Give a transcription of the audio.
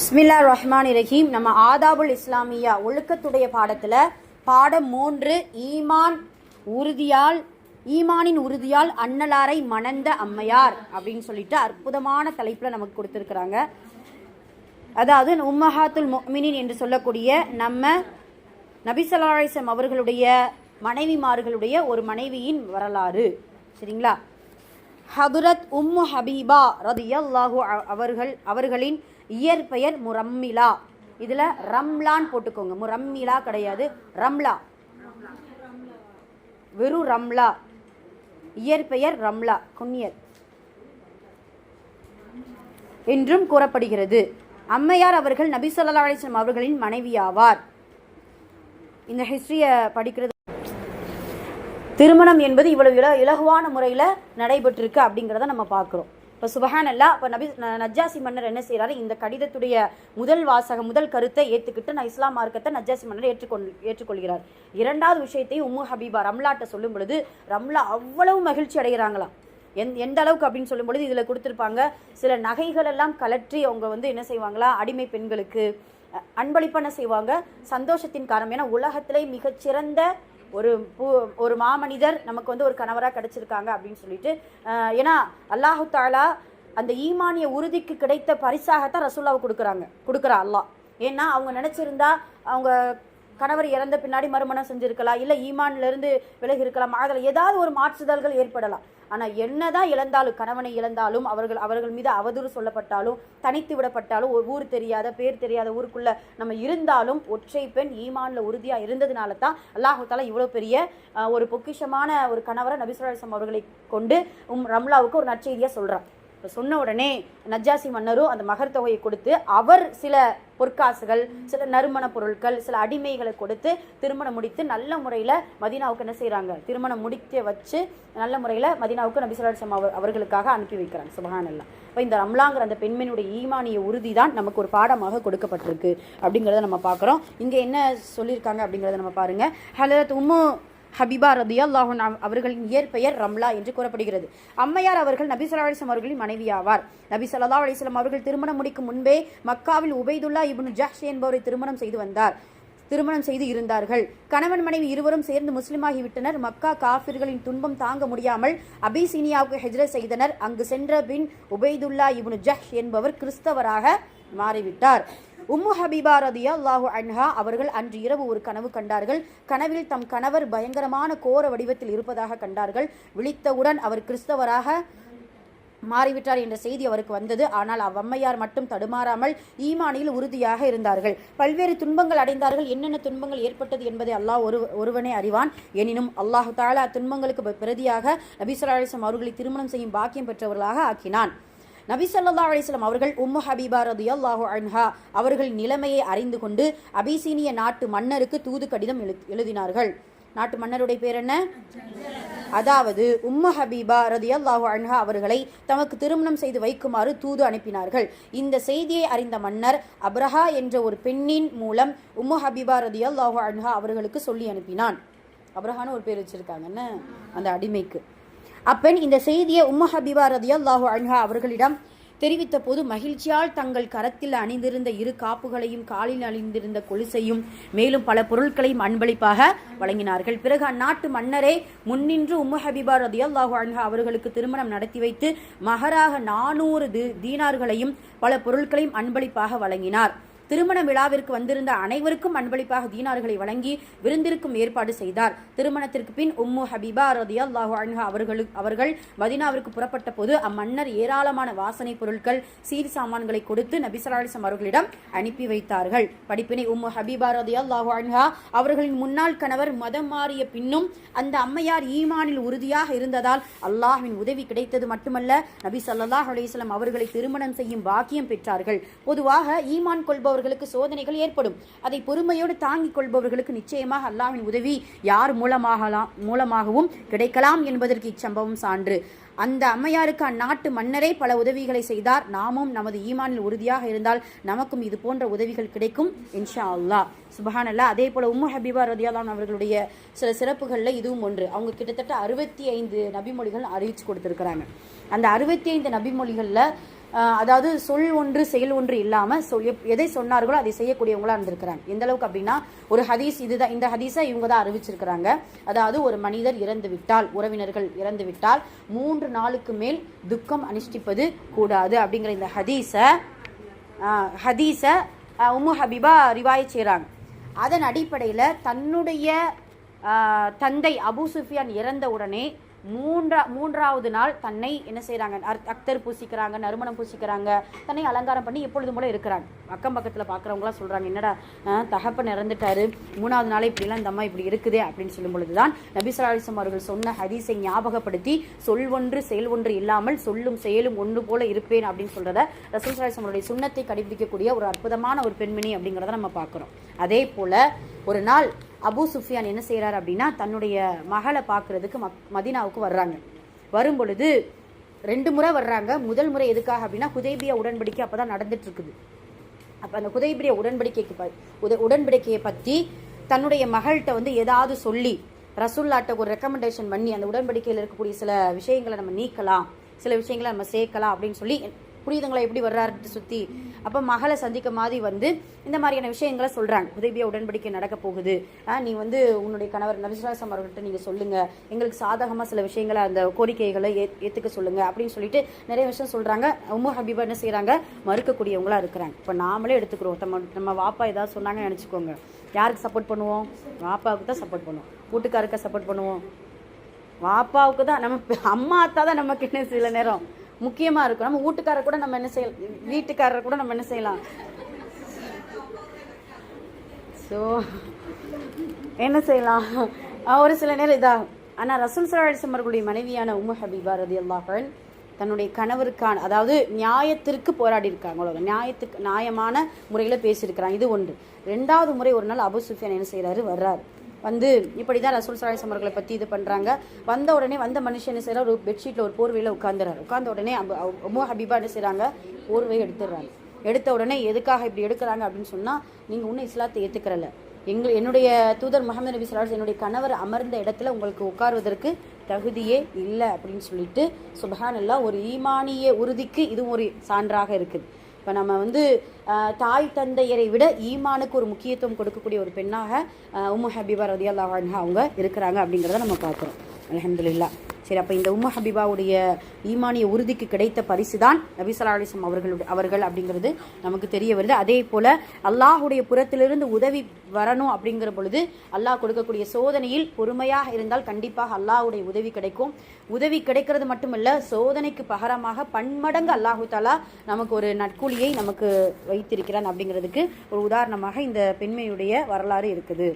பிஸ்மில்லா ரஹ்மான் ரஹீம் நம்ம ஆதாபுல் இஸ்லாமியா ஒழுக்கத்துடைய பாடத்தில் பாடம் மூன்று ஈமான் உறுதியால் ஈமானின் உறுதியால் அன்னலாரை மணந்த அம்மையார் அப்படின்னு சொல்லிட்டு அற்புதமான தலைப்பில் நமக்கு கொடுத்துருக்குறாங்க. அதாவது உம்மஹாத்துல் மொமினின் என்று சொல்லக்கூடிய நம்ம நபிசலாசம் அவர்களுடைய மனைவிமார்களுடைய ஒரு மனைவியின் வரலாறு. சரிங்களா? ஹதுரத் உம்மு ஹபீபா ரதியல்லாஹு அவர்கள் அவர்களின் இயற்பெயர் முரம்மிலா. இதில் ரம்லான் போட்டுக்கோங்க. முரம்மிலா கிடையாது. ரம்லா. வெறும் ரம்லா. இயற்பெயர் ரம்லா. குன்னியர் என்றும் கூறப்படுகிறது. அம்மையார் அவர்கள் நபி சொல்லா அலிஸ்லாம் அவர்களின் மனைவியாவார். இந்த ஹிஸ்டரியை படிக்கிறது. திருமணம் என்பது இவ்வளவு இல இலகுவான முறையில் நடைபெற்றிருக்கு அப்படிங்கிறத நம்ம பார்க்குறோம். இப்போ சுபஹானல்லா இப்போ நபி நஜ்ஜாசி மன்னர் என்ன செய்கிறாரு இந்த கடிதத்துடைய முதல் வாசகம் முதல் கருத்தை ஏற்றுக்கிட்டு நான் இஸ்லாம் மார்க்கத்தை நஜ்ஜாசி மன்னர் ஏற்றுக்கொள் ஏற்றுக்கொள்கிறார். இரண்டாவது விஷயத்தையும் உம்மு ஹபீபா ரம்லாட்ட சொல்லும் பொழுது ரம்லா அவ்வளவு மகிழ்ச்சி அடைகிறாங்களாம். எந் எந்த அளவுக்கு அப்படின்னு சொல்லும் பொழுது இதில் கொடுத்துருப்பாங்க சில நகைகள் எல்லாம் கலற்றி அவங்க வந்து என்ன செய்வாங்களா? அடிமை பெண்களுக்கு அன்பளிப்பான செய்வாங்க. சந்தோஷத்தின் காரணம். ஏன்னா உலகத்திலே மிகச்சிறந்த ஒரு பூ ஒரு மாமனிதர் நமக்கு வந்து ஒரு கணவராக கிடைச்சிருக்காங்க அப்படின்னு சொல்லிட்டு ஏன்னா அல்லாஹு தாலா அந்த ஈமானிய உறுதிக்கு கிடைத்த பரிசாகத்தான் ரசூல்லாவை கொடுக்குறாங்க. கொடுக்குறா அல்லாஹ். ஏன்னா அவங்க நினச்சிருந்தா அவங்க கணவர் இறந்த பின்னாடி மறுமணம் செஞ்சுருக்கலாம் இல்லை ஈமான்லேருந்து விலகி இருக்கலாம். அதில் ஏதாவது ஒரு மாற்றுதல்கள் ஏற்படலாம். ஆனால் என்னதான் இழந்தாலும் கணவனை இழந்தாலும் அவர்கள் அவர்கள் மீது அவதூறு சொல்லப்பட்டாலும் தனித்து விடப்பட்டாலும் ஒரு ஊர் தெரியாத பேர் தெரியாத ஊருக்குள்ள நம்ம இருந்தாலும் ஒற்றை பெண் ஈமான்ல உறுதியாக இருந்ததுனால தான் அல்லாஹு தாலா இவ்வளோ பெரிய ஒரு பொக்கிஷமான ஒரு கணவரை நபிசுல்லாசம் அவர்களை கொண்டு உம் ரம்லாவுக்கு ஒரு நற்செய்தியாக சொல்கிறான் இப்போ சொன்ன உடனே நஜ்ஜாசி மன்னரும் அந்த மகர் தொகையை கொடுத்து அவர் சில பொற்காசுகள் சில நறுமண பொருட்கள் சில அடிமைகளை கொடுத்து திருமணம் முடித்து நல்ல முறையில் மதீனாவுக்கு என்ன செய்கிறாங்க திருமணம் முடிக்க வச்சு நல்ல முறையில் மதீனாவுக்கு நபிசுல்லாசம் அவர் அவர்களுக்காக அனுப்பி வைக்கிறாங்க. சுபஹானல்லா. இப்போ இந்த ரம்லாங்கிற அந்த பெண்மணியுடைய ஈமானிய உறுதி தான் நமக்கு ஒரு பாடமாக கொடுக்கப்பட்டிருக்கு. அப்படிங்கிறத நம்ம பார்க்குறோம். இங்கே என்ன சொல்லியிருக்காங்க அப்படிங்கிறத நம்ம பாருங்க. ஹலரத் உம்மு ஹபீபா ரதியல்லாஹு அவர்களின் இயற்பெயர் ரம்லா என்று கூறப்படுகிறது. அம்மையார் அவர்கள் நபி சொல்லா அலிஸ்லாம் அவர்களின் மனைவி ஆவார் நபி சொல்லா அலிஸ்லாம் அவர்கள் திருமணம் முடிக்கும் முன்பே மக்காவில் உபைதுல்லா இப்னு ஜஹ்ஷ் என்பவரை திருமணம் செய்து வந்தார். திருமணம் செய்து இருந்தார்கள். கணவன் மனைவி இருவரும் சேர்ந்து முஸ்லிமாகிவிட்டனர். மக்கா காஃபிர்களின் துன்பம் தாங்க முடியாமல் அபிசீனியாவுக்கு ஹெஜ்ரத் செய்தனர். அங்கு சென்ற பின் உபைதுல்லா இப்னு ஜஹ் என்பவர் கிறிஸ்தவராக மாறிவிட்டார். உம்மு ஹபீபா ரதியா அல்லாஹு அன்ஹா அவர்கள் அன்று இரவு ஒரு கனவு கண்டார்கள். கனவில் தம் கணவர் பயங்கரமான கோர வடிவத்தில் இருப்பதாக கண்டார்கள். விழித்தவுடன் அவர் கிறிஸ்தவராக மாறிவிட்டார் என்ற செய்தி அவருக்கு வந்தது. ஆனால் அவ்வம்மையார் மட்டும் தடுமாறாமல் ஈமானியில் உறுதியாக இருந்தார்கள். பல்வேறு துன்பங்கள் அடைந்தார்கள். என்னென்ன துன்பங்கள் ஏற்பட்டது என்பதை அல்லாஹ் ஒரு ஒருவனே அறிவான். எனினும் அல்லாஹு தாலா அத்துன்பங்களுக்கு ப- பிரதியாக நபிசுல்லாசம் அவர்களை திருமணம் செய்யும் பாக்கியம் பெற்றவர்களாக ஆக்கினான். நபி சொல்லா அலிஸ்லாம் அவர்கள் உம்மு ஹபீபா ரதியல்லாஹு அன்ஹா அவர்கள் நிலைமையை அறிந்து கொண்டு அபிசீனிய நாட்டு மன்னருக்கு தூது கடிதம் எழுதினார்கள். நாட்டு மன்னருடைய பேர் என்ன? அதாவது உம்மு ஹபீபா ரதியல்லாஹு அன்ஹா அவர்களை தமக்கு திருமணம் செய்து வைக்குமாறு தூது அனுப்பினார்கள். இந்த செய்தியை அறிந்த மன்னர் அப்ரஹா என்ற ஒரு பெண்ணின் மூலம் உம்மு ஹபீபா ரதியல்லாஹு அன்ஹா அவர்களுக்கு சொல்லி அனுப்பினான். அப்ரஹான்னு ஒரு பேர் வச்சிருக்காங்கன்னு அந்த அடிமைக்கு. அப்பெண் இந்த செய்தியை உம்ம ஹபிபா ரதியல்லாஹு அன்ஹா அவர்களிடம் தெரிவித்த போது மகிழ்ச்சியால் தங்கள் கரத்தில் அணிந்திருந்த இரு காப்புகளையும் காலில் அணிந்திருந்த கொலுசையும் மேலும் பல பொருட்களையும் அன்பளிப்பாக வழங்கினார்கள். பிறகு அந்நாட்டு மன்னரே முன்னின்று உம்மு ஹபிபா ரதியல்லாஹு அன்ஹா அவர்களுக்கு திருமணம் நடத்தி வைத்து மகராக நானூறு தீனார்களையும் பல பொருட்களையும் அன்பளிப்பாக வழங்கினார். திருமண விழாவிற்கு வந்திருந்த அனைவருக்கும் அன்பளிப்பாக தீனார்களை வழங்கி விருந்திற்கும் ஏற்பாடு செய்தார். திருமணத்திற்கு பின் உம்மு ஹபீபா ரதியல்லாஹு அன்ஹா அவர்களுக்கு அவர்கள் மதீனாவிற்கு புறப்பட்ட போது அம்மன்னர் ஏராளமான வாசனை பொருட்கள் சீர் சாமான்களை கொடுத்து நபிசலாலிசம் அவர்களிடம் அனுப்பி வைத்தார்கள். படிப்பினை உம்மு ஹபீபா ரதியல்லாஹு அன்ஹா அவர்களின் முன்னாள் கணவர் மதம் மாறிய பின்னும் அந்த அம்மையார் ஈமானில் உறுதியாக இருந்ததால் அல்லாஹ்வின் உதவி கிடைத்தது மட்டுமல்ல நபி சல்லாஹ் அலிஸ்லாம் அவர்களை திருமணம் செய்யும் பாக்கியம் பெற்றார்கள். பொதுவாக ஈமான் அவர்களுக்கு சோதனைகள் ஏற்படும். அதை பொறுமையோடு தாங்கிக் கொள்பவர்களுக்கு நிச்சயமாக அல்லாஹ்வின் உதவி யார் மூலமாகலாம் மூலமாகவும் கிடைக்கலாம் என்பதற்கு இச்சம்பவம் சான்று. அந்த அம்மையாருக்கு அந்நாட்டு மன்னரே பல உதவிகளை செய்தார். நாமும் நமது ஈமானில் உறுதியாக இருந்தால் நமக்கும் இது போன்ற உதவிகள் கிடைக்கும் இன்ஷா அல்லாஹ். சுபஹான் அதே போல உம்மு ஹபீபா ரதியாலான் அவர்களுடைய சில சிறப்புகளில் இதுவும் ஒன்று. அவங்க கிட்டத்தட்ட அறுபத்தி ஐந்து நபிமொழிகள் அறிவிச்சு கொடுத்துருக்குறாங்க. அந்த அறுபத்தி ஐந்து நபிமொழிகளில் அதாவது சொல் ஒன்று செயல் ஒன்று இல்லாமல் சொல் எப்- எதை சொன்னார்களோ அதை செய்யக்கூடியவங்களா இருந்திருக்கிறாங்க. எந்த அளவுக்கு அப்படின்னா ஒரு ஹதீஸ் இதுதான் இந்த ஹதீஸை இவங்க தான் அறிவிச்சிருக்கிறாங்க. அதாவது ஒரு மனிதர் இறந்து விட்டால் உறவினர்கள் இறந்து விட்டால் மூன்று நாளுக்கு மேல் துக்கம் அனுஷ்டிப்பது கூடாது அப்படிங்கிற இந்த ஹதீஸை ஹதீஸை உமு உம்மு ஹபீபா ரிவாய் செய்கிறாங்க அதன் அடிப்படையில் தன்னுடைய தந்தை அபு சுஃபியான் இறந்த உடனே மூன்றா மூன்றாவது நாள் தன்னை என்ன செய்கிறாங்க அக்தர் பூசிக்கிறாங்க நறுமணம் பூசிக்கிறாங்க தன்னை அலங்காரம் பண்ணி எப்பொழுதும் போல இருக்கிறாங்க. அக்கம் பக்கத்தில் பார்க்குறவங்களாம் சொல்கிறாங்க என்னடா தகப்பன் இறந்துட்டாரு மூணாவது நாளே இப்படிலாம் இந்த அம்மா இப்படி இருக்குதே அப்படின்னு சொல்லும் பொழுது தான் நபிசராலிசம் அவர்கள் சொன்ன ஹதீஸை ஞாபகப்படுத்தி சொல் ஒன்று செயல் ஒன்று இல்லாமல் சொல்லும் செயலும் ஒன்று போல இருப்பேன் அப்படின்னு சொல்கிறத ரசூல் சலாஹிசம் அவருடைய சுண்ணத்தை கடைபிடிக்கக்கூடிய ஒரு அற்புதமான ஒரு பெண்மணி அப்படிங்கிறத நம்ம பார்க்குறோம் அதே போல் ஒரு நாள் அபு சுஃபியான் என்ன செய்கிறார் அப்படின்னா தன்னுடைய மகளை பார்க்குறதுக்கு மக் மதீனாவுக்கு வர்றாங்க. வரும் பொழுது ரெண்டு முறை வர்றாங்க. முதல் முறை எதுக்காக அப்படின்னா குதைபியா உடன்படிக்கை அப்போ தான் நடந்துட்டுருக்குது. அப்போ அந்த குதைபிரிய உடன்படிக்கைக்கு ப உத உடன்படிக்கையை பற்றி தன்னுடைய மகள்கிட்ட வந்து ஏதாவது சொல்லி ரசுல்லாட்ட ஒரு ரெக்கமெண்டேஷன் பண்ணி அந்த உடன்படிக்கையில் இருக்கக்கூடிய சில விஷயங்களை நம்ம நீக்கலாம் சில விஷயங்களை நம்ம சேர்க்கலாம் அப்படின்னு சொல்லி புரியுதுங்களா எப்படி வர்றாரு சுற்றி அப்போ மகளை சந்திக்க மாதிரி வந்து இந்த மாதிரியான விஷயங்களை சொல்கிறாங்க உதவிய உடன்படிக்கை நடக்க போகுது. நீ வந்து உன்னுடைய கணவர் நபிசுலாசம் அவர்கிட்ட நீங்கள் சொல்லுங்கள் எங்களுக்கு சாதகமாக சில விஷயங்களை அந்த கோரிக்கைகளை ஏ ஏற்றுக்க சொல்லுங்கள் அப்படின்னு சொல்லிட்டு நிறைய விஷயம் சொல்கிறாங்க உம்மு ஹபீபா என்ன செய்கிறாங்க மறுக்கக்கூடியவங்களா இருக்கிறாங்க. இப்போ நாமளே எடுத்துக்கிறோம். நம்ம நம்ம வாப்பா ஏதாவது சொன்னாங்கன்னு நினச்சிக்கோங்க. யாருக்கு சப்போர்ட் பண்ணுவோம்? வாப்பாவுக்கு தான் சப்போர்ட் பண்ணுவோம். வீட்டுக்காருக்கு சப்போர்ட் பண்ணுவோம். வாப்பாவுக்கு தான். நம்ம அம்மா அத்தா தான் நமக்கு என்ன சில நேரம் முக்கியமாக இருக்கும். நம்ம வீட்டுக்காரர் கூட நம்ம என்ன செய்யலாம்? வீட்டுக்காரர் கூட நம்ம என்ன செய்யலாம்? ஸோ என்ன செய்யலாம்? ஒரு சில நேரம் இதா ஆனால் ரசூல் சலாஹம் மனைவியான உம்மு ஹபீபா ரதி அல்லாஹன் தன்னுடைய கணவருக்கான அதாவது நியாயத்திற்கு போராடி இருக்காங்க நியாயத்துக்கு நியாயமான முறையில் பேசியிருக்கிறாங்க. இது ஒன்று. ரெண்டாவது முறை ஒரு நாள் அபு சுஃபியான் என்ன செய்கிறாரு வர்றாரு. வந்து இப்படி தான் ரசூல் சலாஹம் அவர்களை பற்றி இது பண்ணுறாங்க வந்த உடனே வந்த மனுஷன் என்ன செய்கிறார் ஒரு பெட்ஷீட்டில் ஒரு போர்வையில் உட்காந்துறாரு உட்கார்ந்த உடனே அபு உம்மு ஹபீபா என்ன செய்கிறாங்க போர்வையை எடுத்துடுறாங்க. எடுத்த உடனே எதுக்காக இப்படி எடுக்கிறாங்க அப்படின்னு சொன்னால் நீங்கள் இன்னும் இஸ்லாத்தை ஏற்றுக்கிறல எங்கள் என்னுடைய தூதர் முகமது நபி சொல்லாஸ் என்னுடைய கணவர் அமர்ந்த இடத்துல உங்களுக்கு உட்காருவதற்கு தகுதியே இல்லை அப்படின்னு சொல்லிட்டு சுபஹானல்லா ஒரு ஈமானிய உறுதிக்கு இதுவும் ஒரு சான்றாக இருக்குது. இப்போ நம்ம வந்து தாய் தந்தையரை விட ஈமானுக்கு ஒரு முக்கியத்துவம் கொடுக்கக்கூடிய ஒரு பெண்ணாக உம்மு ஹபீபா ரதியல்லா அவங்க இருக்கிறாங்க அப்படிங்கிறத நம்ம பார்க்குறோம். அலமதுல்லா சரி அப்போ இந்த உம்ம ஹபீபாவுடைய ஈமானிய உறுதிக்கு கிடைத்த பரிசு தான் நபி ஸல்லல்லாஹு அவர்களுடைய அவர்கள் அப்படிங்கிறது நமக்கு தெரிய வருது. அதே போல அல்லாஹ்வுடைய புறத்திலிருந்து உதவி வரணும் அப்படிங்கிற பொழுது அல்லாஹ் கொடுக்கக்கூடிய சோதனையில் பொறுமையாக இருந்தால் கண்டிப்பாக அல்லாஹுடைய உதவி கிடைக்கும். உதவி கிடைக்கிறது மட்டுமல்ல சோதனைக்கு பகரமாக பன்மடங்கு அல்லாஹு தாலா நமக்கு ஒரு நட்கூலியை நமக்கு வைத்திருக்கிறான் அப்படிங்கிறதுக்கு ஒரு உதாரணமாக இந்த பெண்மையுடைய வரலாறு இருக்குது.